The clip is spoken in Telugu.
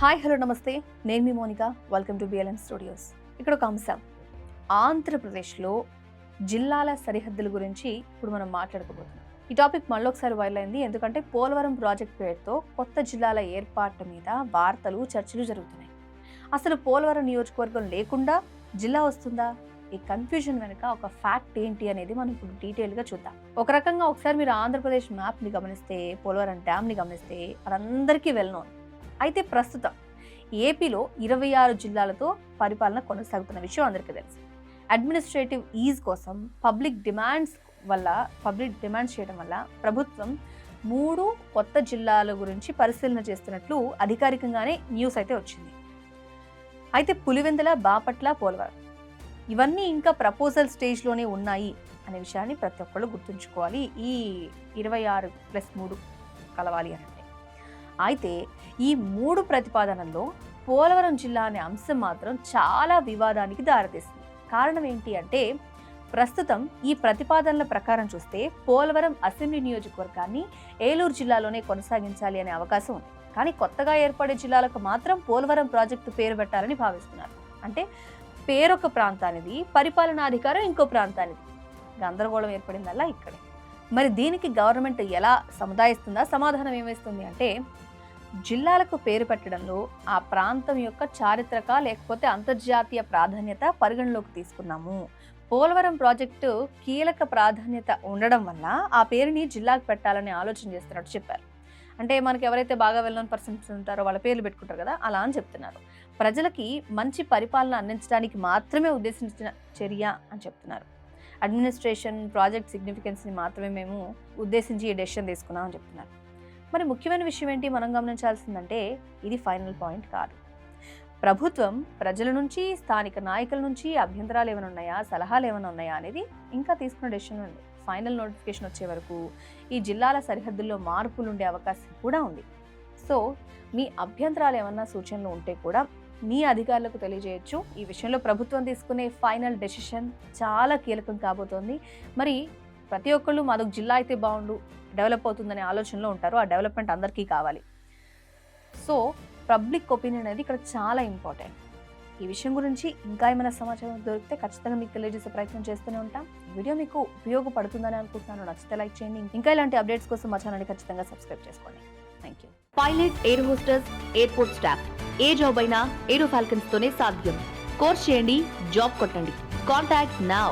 హాయ్ హలో నమస్తే. నేను మీ Monika. Welcome to BLM studios ఇక్కడ ఒక అంశం. ఆంధ్రప్రదేశ్లో జిల్లాల సరిహద్దుల గురించి ఇప్పుడు మనం మాట్లాడుకోబోతున్నాం. ఈ టాపిక్ మళ్ళీ ఒకసారి వైరల్ అయింది. ఎందుకంటే పోలవరం ప్రాజెక్ట్ పేరుతో కొత్త జిల్లాల ఏర్పాటు మీద వార్తలు చర్చలు జరుగుతున్నాయి. అసలు పోలవరం నియోజకవర్గం లేకుండా జిల్లా వస్తుందా? ఈ కన్ఫ్యూజన్ వెనుక ఒక ఫ్యాక్ట్ ఏంటి అనేది మనం ఇప్పుడు డీటెయిల్గా చూద్దాం. ఒక రకంగా ఒకసారి మీరు ఆంధ్రప్రదేశ్ మ్యాప్ని గమనిస్తే పోలవరం డ్యామ్ని గమనిస్తే అందరికీ వెల్నోన్ అయితే ప్రస్తుతం ఏపీలో ఇరవై ఆరు జిల్లాలతో పరిపాలన కొనసాగుతున్న విషయం అందరికీ తెలుసు. అడ్మినిస్ట్రేటివ్ ఈజ్ కోసం పబ్లిక్ డిమాండ్స్ వల్ల పబ్లిక్ డిమాండ్స్ చేయడం వల్ల ప్రభుత్వం మూడు కొత్త జిల్లాల గురించి పరిశీలన చేస్తున్నట్లు అధికారికంగానే న్యూస్ అయితే వచ్చింది. అయితే పులివెందుల బాపట్ల పోలవరం ఇవన్నీ ఇంకా ప్రపోజల్ స్టేజ్లోనే ఉన్నాయి అనే విషయాన్ని ప్రతి ఒక్కళ్ళు గుర్తుంచుకోవాలి. ఈ ఇరవై ఆరు ప్లస్ మూడు కలవాలి అని. అయితే ఈ మూడు ప్రతిపాదనల్లో పోలవరం జిల్లా అనే అంశం మాత్రం చాలా వివాదానికి దారితీస్తుంది కారణం ఏంటి అంటే ప్రస్తుతం ఈ ప్రతిపాదనల ప్రకారం చూస్తే పోలవరం అసెంబ్లీ నియోజకవర్గాన్ని ఏలూరు జిల్లాలోనే కొనసాగించాలి అనే అవకాశం ఉంది. కానీ కొత్తగా ఏర్పడే జిల్లాలకు మాత్రం పోలవరం ప్రాజెక్టు పేరు పెట్టాలని భావిస్తున్నారు. అంటే పేరొక ప్రాంతానిది పరిపాలనాధికారం ఇంకో ప్రాంతానిది. గందరగోళం ఏర్పడిందల్లా ఇక్కడే. మరి దీనికి గవర్నమెంట్ ఎలా సముదాయిస్తుందా సమాధానం ఏమేస్తుంది అంటే జిల్లాలకు పేరు పెట్టడంలో ఆ ప్రాంతం యొక్క చారిత్రక లేకపోతే అంతర్జాతీయ ప్రాధాన్యత పరిగణలోకి తీసుకున్నాము. పోలవరం ప్రాజెక్టు కీలక ప్రాధాన్యత ఉండడం వల్ల ఆ పేరుని జిల్లాకు పెట్టాలని ఆలోచన చేస్తున్నట్టు చెప్పారు. అంటే మనకి ఎవరైతే బాగా వెళ్ళని పర్సన్స్ ఉంటారో వాళ్ళ పేర్లు పెట్టుకుంటారు కదా అలా అని చెప్తున్నారు. ప్రజలకి మంచి పరిపాలన అందించడానికి మాత్రమే ఉద్దేశించిన చర్య అని చెప్తున్నారు. అడ్మినిస్ట్రేషన్ ప్రాజెక్ట్ సిగ్నిఫికెన్స్ని మాత్రమే మేము ఉద్దేశించి ఈ డెసిషన్ తీసుకున్నాం అని చెప్తున్నారు. మరి ముఖ్యమైన విషయం ఏంటి? మనం గమనించాల్సిందంటే ఇది ఫైనల్ పాయింట్ కాదు. ప్రభుత్వం ప్రజల నుంచి స్థానిక నాయకుల నుంచి అభ్యంతరాలు ఏమైనా ఉన్నాయా? సలహాలు ఏమైనా ఉన్నాయా? అనేది ఇంకా తీసుకున్న డెసిషన్ ఉంది. ఫైనల్ నోటిఫికేషన్ వచ్చే వరకు ఈ జిల్లాల సరిహద్దుల్లో మార్పులు ఉండే అవకాశం కూడా ఉంది. సో మీ అభ్యంతరాలు ఏమన్నా సూచనలు ఉంటే కూడా మీ అధికారులకు తెలియజేయచ్చు. ఈ విషయంలో ప్రభుత్వం తీసుకునే ఫైనల్ డెసిషన్ చాలా కీలకం కాబోతోంది. మరి ప్రతి ఒక్కళ్ళు మాదొక జిల్లా అయితే బాగుండు డెవలప్ అవుతుందనే ఆలోచనలో ఉంటారు ఆ డెవలప్మెంట్ అందరికీ కావాలి. సో పబ్లిక్ ఒపీనియన్ అనేది ఇక్కడ చాలా ఇంపార్టెంట్. ఈ విషయం గురించి ఇంకా ఏమైనా సమాచారం దొరికితే ఖచ్చితంగా మీకు తెలియజేసే ప్రయత్నం చేస్తూనే ఉంటాం. వీడియో మీకు ఉపయోగపడుతుందని అనుకుంటున్నాను. నచ్చితే లైక్ చేయండి. ఇంకా ఇలాంటి అప్డేట్స్ కోసం మా ఛానల్ని ఖచ్చితంగా సబ్స్క్రైబ్ చేసుకోండి. Thank you pilot air hostesses airport staff A job అయినా ఏరో ఫాల్కన్స్ తోనే సాధ్యం. కోర్స్ చేయండి జాబ్ కొట్టండి. Contact now